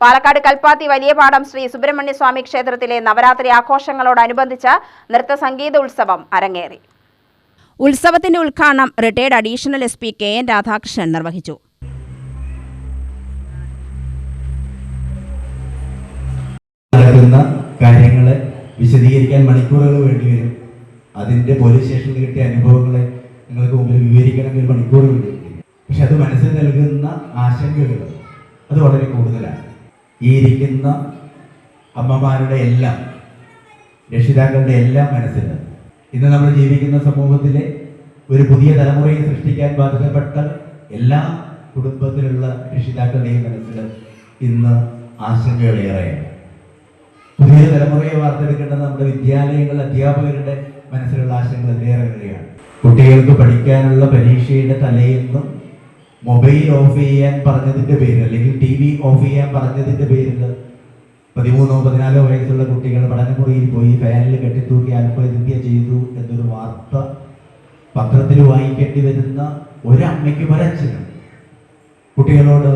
പാലക്കാട് കൽപ്പാത്തി വലിയ പാടം ശ്രീ സുബ്രഹ്മണ്യ സ്വാമി ക്ഷേത്രത്തിലെ നവരാത്രി ആഘോഷങ്ങളോടനുബന്ധിച്ച് നൃത്ത സംഗീത ഉത്സവം അരങ്ങേറി. ഉത്സവത്തിന്റെ ഉദ്ഘാടനം retired additional S P K N Radhakrishnan നിർവഹിച്ചു. നടക്കുന്ന കാര്യങ്ങളെ വിശദീകരിക്കാൻ മണിക്കൂറുകൾ വേണ്ടി വരും അതിന്റെ പോലീസ് സ്റ്റേഷനിൽ കിട്ടിയ അനുഭവങ്ങളെ നിങ്ങൾക്ക് മുമ്പിൽ വിവരിക്കണമെങ്കിൽ മണിക്കൂർ വേണ്ടി പക്ഷെ അത് മനസ്സിൽ നൽകുന്ന ആശങ്കകൾ അത് വളരെ കൂടുതലാണ്. ഈ ഇരിക്കുന്ന അമ്മമാരുടെ എല്ലാം രക്ഷിതാക്കളുടെ എല്ലാം മനസ്സിൽ ഇന്ന് നമ്മൾ ജീവിക്കുന്ന സമൂഹത്തിലെ ഒരു പുതിയ തലമുറയെ സൃഷ്ടിക്കാൻ ബാധ്യതപ്പെട്ട എല്ലാ കുടുംബത്തിലുള്ള രക്ഷിതാക്കളുടെയും മനസ്സിൽ ഇന്ന് ആശങ്കകളേറെയാണ് പുതിയ തലമുറയെ വാർത്തെടുക്കേണ്ടത് നമ്മുടെ വിദ്യാലയങ്ങൾ അധ്യാപകരുടെ മനസ്സിലുള്ള ആശങ്കകൾ വരികയാണ് കുട്ടികൾക്ക് പഠിക്കാനുള്ള പരീക്ഷയുടെ തലേന്നും മൊബൈൽ ഓഫ് ചെയ്യാൻ പറഞ്ഞതിന്റെ പേരിൽ അല്ലെങ്കിൽ ടി വി ഓഫ് ചെയ്യാൻ പറഞ്ഞതിന്റെ പേരിൽ പതിമൂന്നോ പതിനാലോ വയസ്സുള്ള കുട്ടികൾ പഠനമുറിയിൽ പോയി ഫാനിൽ കെട്ടിത്തൂക്കി ആത്മഹത്യ ചെയ്തു എന്നൊരു വാർത്ത പത്രത്തിൽ വായിക്കേണ്ടി വരുന്ന ഒരമ്മയ്ക്ക് വരച്ചില്ല കുട്ടികളോട്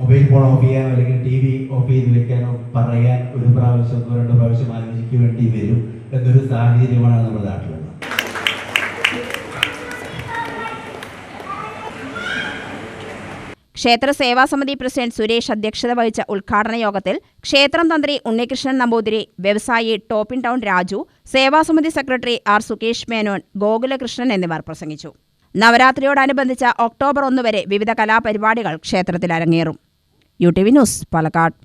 മൊബൈൽ ഫോൺ ഓഫ് ചെയ്യാനോ അല്ലെങ്കിൽ ടി വി ഓഫ് ചെയ്ത് വെക്കാനോ പറയാൻ ഒരു പ്രാവശ്യം രണ്ട് പ്രാവശ്യം ആലോചിക്കേണ്ടി വരും എന്നൊരു സാഹചര്യമാണ് നമ്മുടെ നാട്ടിലുള്ളത്. ക്ഷേത്ര സേവാ സമിതി പ്രസിഡന്റ് സുരേഷ് അധ്യക്ഷത വഹിച്ച ഉദ്ഘാടന യോഗത്തിൽ ക്ഷേത്രം തന്ത്രി ഉണ്ണികൃഷ്ണൻ നമ്പൂതിരി വ്യവസായി ടോപ്പിൻ ടൗൺ രാജു സേവാസമിതി സെക്രട്ടറി ആർ സുകേഷ് മേനോൻ ഗോകുലകൃഷ്ണൻ എന്നിവർ പ്രസംഗിച്ചു. നവരാത്രിയോടനുബന്ധിച്ച് ഒക്ടോബർ ഒന്ന് വരെ വിവിധ കലാപരിപാടികൾ ക്ഷേത്രത്തിൽ അരങ്ങേറും. U T V news Palakkad.